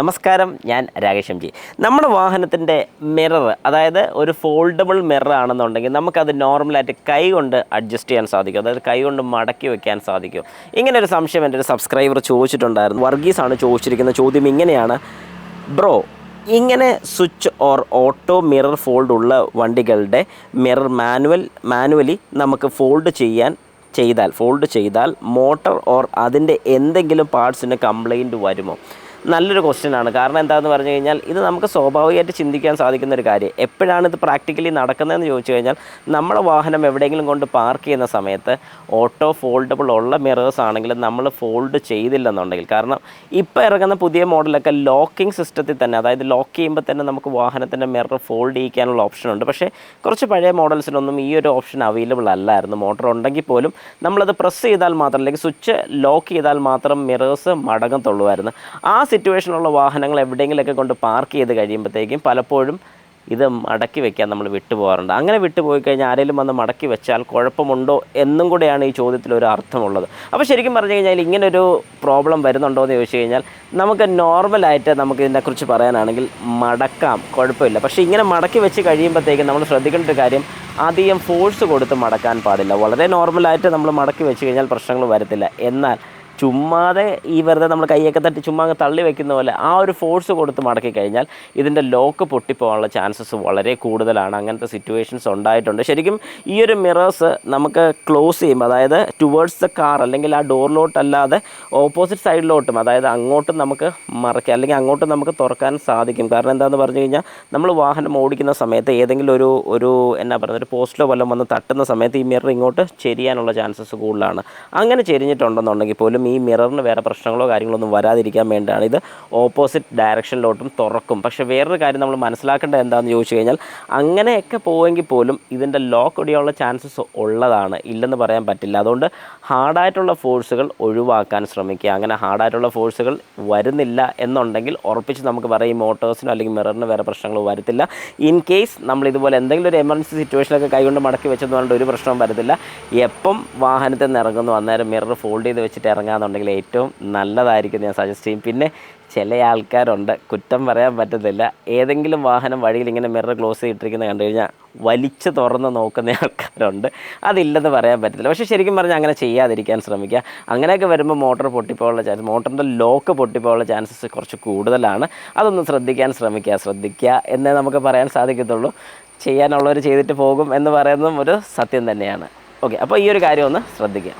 നമസ്കാരം ഞാൻ Rakesh M G. നമ്മുടെ വാഹനത്തിന്റെ മിറർ അതായത് ഒരു ഫോൾഡബിൾ മിറർ ആണെന്നുണ്ടെങ്കിൽ നമുക്കത് നോർമലായിട്ട് കൈ കൊണ്ട് അഡ്ജസ്റ്റ് ചെയ്യാൻ സാധിക്കും. അതായത് കൈ കൊണ്ട് മടക്കി വെക്കാൻ സാധിക്കും. ഇങ്ങനെ ഒരു സംശയം എന്റെ ഒരു സബ്സ്ക്രൈബർ ചോദിച്ചിട്ടുണ്ടായിരുന്നു. വർഗീസാണ് ചോദിച്ചിരിക്കുന്ന ചോദ്യം ഇങ്ങനെയാണ്. ബ്രോ ഇങ്ങനെ switch or auto mirror fold ഉള്ള വണ്ടികളുടെ മിറർ മാനുവൽ മാനുവലി നമുക്ക് ഫോൾഡ് ചെയ്യാൻ ചെയ്താൽ ഫോൾഡ് ചെയ്താൽ മോട്ടർ ഓർ അതിന്റെ എന്തെങ്കിലും പാർട്സിന് കംപ്ലൈന്റ് വരുമോ? നല്ലൊരു ക്വസ്റ്റ്യൻ ആണ്. കാരണം എന്താണെന്ന് പറഞ്ഞു കഴിഞ്ഞാൽ ഇത് നമുക്ക് സ്വാഭാവികമായിട്ട് ചിന്തിക്കാൻ സാധിക്കുന്ന ഒരു കാര്യം. എപ്പോഴാണ് ഇത് പ്രാക്ടിക്കലി നടക്കുന്നതെന്ന് ചോദിച്ചു കഴിഞ്ഞാൽ നമ്മുടെ വാഹനം എവിടെയെങ്കിലും കൊണ്ട് പാർക്ക് ചെയ്യുന്ന സമയത്ത് ഓട്ടോ ഫോൾഡബിൾ ഉള്ള മിറേഴ്സ് ആണെങ്കിലും നമ്മൾ ഫോൾഡ് ചെയ്തില്ലെന്നുണ്ടെങ്കിൽ. കാരണം ഇപ്പോൾ ഇറങ്ങുന്ന പുതിയ മോഡലൊക്കെ ലോക്കിംഗ് സിസ്റ്റത്തിൽ തന്നെ അതായത് ലോക്ക് ചെയ്യുമ്പോൾ തന്നെ നമുക്ക് വാഹനത്തിന്റെ മിറർ ഫോൾഡ് ചെയ്യിക്കാനുള്ള ഓപ്ഷൻ ഉണ്ട്. പക്ഷേ കുറച്ച് പഴയ മോഡൽസിനൊന്നും ഈ ഒരു ഓപ്ഷൻ അവൈലബിൾ അല്ലായിരുന്നു. മോട്ടോർ ഉണ്ടെങ്കിൽ പോലും നമ്മളത് പ്രസ് ചെയ്താൽ മാത്രം അല്ലെങ്കിൽ സ്വിച്ച് ലോക്ക് ചെയ്താൽ മാത്രം മിറേഴ്സ് മടങ്ങത്തുള്ളുമായിരുന്നു ആ സിറ്റുവേഷനുള്ള വാഹനങ്ങൾ എവിടെയെങ്കിലുമൊക്കെ കൊണ്ട് പാർക്ക് ചെയ്ത് കഴിയുമ്പോഴത്തേക്കും പലപ്പോഴും ഇത് മടക്കി വെക്കാൻ നമ്മൾ വിട്ടുപോകാറുണ്ട്. അങ്ങനെ വിട്ടുപോയി കഴിഞ്ഞാൽ ആരെങ്കിലും വന്ന് മടക്കി വെച്ചാൽ കുഴപ്പമുണ്ടോ എന്നും കൂടെയാണ് ഈ ചോദ്യത്തിൽ ഒരു അർത്ഥമുള്ളത്. അപ്പോൾ ശരിക്കും പറഞ്ഞു കഴിഞ്ഞാൽ ഇങ്ങനൊരു പ്രോബ്ലം വരുന്നുണ്ടോ എന്ന് ചോദിച്ചു കഴിഞ്ഞാൽ നമുക്ക് നോർമലായിട്ട് നമുക്ക് ഇതിനെക്കുറിച്ച് പറയാനാണെങ്കിൽ മടക്കാം കുഴപ്പമില്ല. പക്ഷേ ഇങ്ങനെ മടക്കി വെച്ച് കഴിയുമ്പോഴത്തേക്കും നമ്മൾ ശ്രദ്ധിക്കേണ്ട ഒരു കാര്യം അധികം ഫോഴ്സ് കൊടുത്ത് മടക്കാൻ പാടില്ല. വളരെ നോർമലായിട്ട് നമ്മൾ മടക്കി വെച്ച് കഴിഞ്ഞാൽ പ്രശ്നങ്ങൾ വരത്തില്ല. എന്നാൽ ചുമ്മാതെ ഈ വെറുതെ നമ്മൾ കൈയൊക്കെ തട്ടി ചുമ്മാ അങ്ങ് തള്ളി വെക്കുന്ന പോലെ ആ ഒരു ഫോഴ്സ് കൊടുത്ത് മടക്കി കഴിഞ്ഞാൽ ഇതിന്റെ ലോക്ക് പൊട്ടിപ്പോകാനുള്ള ചാൻസസ് വളരെ കൂടുതലാണ്. അങ്ങനത്തെ സിറ്റുവേഷൻസ് ഉണ്ടായിട്ടുണ്ട്. ശരിക്കും ഈ ഒരു മിറേഴ്സ് നമുക്ക് ക്ലോസ് ചെയ്യുമ്പോൾ അതായത് ടുവേർഡ്സ് ദ കാർ അല്ലെങ്കിൽ ആ ഡോറിലോട്ടല്ലാതെ ഓപ്പോസിറ്റ് സൈഡിലോട്ടും അതായത് അങ്ങോട്ടും നമുക്ക് മറയ്ക്കാം. അല്ലെങ്കിൽ അങ്ങോട്ടും നമുക്ക് തുറക്കാൻ സാധിക്കും. കാരണം എന്താണെന്ന് പറഞ്ഞു കഴിഞ്ഞാൽ നമ്മൾ വാഹനം ഓടിക്കുന്ന സമയത്ത് ഏതെങ്കിലും ഒരു ഒരു എന്നാ പറയുന്നത് ഒരു പോസ്റ്റിലോ വല്ലതും വന്ന് തട്ടുന്ന സമയത്ത് ഈ മിറർ ഇങ്ങോട്ട് ചെരിയാനുള്ള ചാൻസസ് കൂടുതലാണ്. അങ്ങനെ ചെരിഞ്ഞിട്ടുണ്ടെന്നുണ്ടെങ്കിൽ പോലും ഈ മിററിന് വേറെ പ്രശ്നങ്ങളോ കാര്യങ്ങളോ ഒന്നും വരാതിരിക്കാൻ വേണ്ടിയാണ് ഇത് ഓപ്പോസിറ്റ് ഡയറക്ഷനിലോട്ടും തുറക്കും. പക്ഷേ വേറൊരു കാര്യം നമ്മൾ മനസ്സിലാക്കേണ്ടത് എന്താണെന്ന് ചോദിച്ചു കഴിഞ്ഞാൽ അങ്ങനെയൊക്കെ പോവെങ്കിൽ പോലും ഇതിന്റെ ലോക്ക് ഒടിയാനുള്ള ചാൻസസ് ഉള്ളതാണ്. ഇല്ലെന്ന് പറയാൻ പറ്റില്ല. അതുകൊണ്ട് ഹാർഡായിട്ടുള്ള ഫോഴ്സുകൾ ഒഴിവാക്കാൻ ശ്രമിക്കുക. അങ്ങനെ ഹാർഡായിട്ടുള്ള ഫോഴ്സുകൾ വരുന്നില്ല എന്നുണ്ടെങ്കിൽ ഉറപ്പിച്ച് നമുക്ക് പറയാം ഈ മോട്ടോഴ്സിനോ അല്ലെങ്കിൽ മിററിന് വേറെ പ്രശ്നങ്ങൾ വരത്തില്ല. ഇൻ കേസ് നമ്മൾ ഇതുപോലെ എന്തെങ്കിലും ഒരു എമർജൻസി സിറ്റുവേഷനൊക്കെ കൈകൊണ്ട് മടക്കി വെച്ചെന്ന് പറഞ്ഞിട്ട് ഒരു പ്രശ്നവും വരത്തില്ല. എപ്പം വാഹനത്തിൽ നിന്ന് ഇറങ്ങുന്നു? അന്നേരം മിറർ ഫോൾഡ് ചെയ്ത് വെച്ചിട്ട് ഇറങ്ങാന്നുണ്ടെങ്കിൽ ഏറ്റവും നല്ലതായിരിക്കും ഞാൻ സജസ്റ്റ് ചെയ്യും. പിന്നെ ചില ആൾക്കാരുണ്ട് കുറ്റം പറയാൻ പറ്റത്തില്ല. ഏതെങ്കിലും വാഹനം വഴിയിൽ ഇങ്ങനെ മിറർ ക്ലോസ് ചെയ്തിട്ടിരിക്കുന്നത് കണ്ടു കഴിഞ്ഞാൽ വലിച്ച് തുറന്ന് നോക്കുന്ന ആൾക്കാരുണ്ട്. അതില്ലെന്ന് പറയാൻ പറ്റത്തില്ല. പക്ഷേ ശരിക്കും പറഞ്ഞാൽ അങ്ങനെ ചെയ്യാതിരിക്കാൻ ശ്രമിക്കുക. അങ്ങനെയൊക്കെ വരുമ്പോൾ മോട്ടോർ പൊട്ടിപ്പോകാനുള്ള ചാൻസ് മോട്ടറിന്റെ ലോക്ക് പൊട്ടിപ്പോകാനുള്ള ചാൻസസ് കുറച്ച് കൂടുതലാണ്. അതൊന്ന് ശ്രദ്ധിക്കാൻ ശ്രമിക്കുക ശ്രദ്ധിക്കുക എന്നേ നമുക്ക് പറയാൻ സാധിക്കത്തുള്ളൂ. ചെയ്യാനുള്ളവർ ചെയ്തിട്ട് പോകും എന്ന് പറയുന്നതും ഒരു സത്യം തന്നെയാണ്. ഓക്കെ അപ്പോൾ ഈ ഒരു കാര്യം ഒന്ന് ശ്രദ്ധിക്കുക.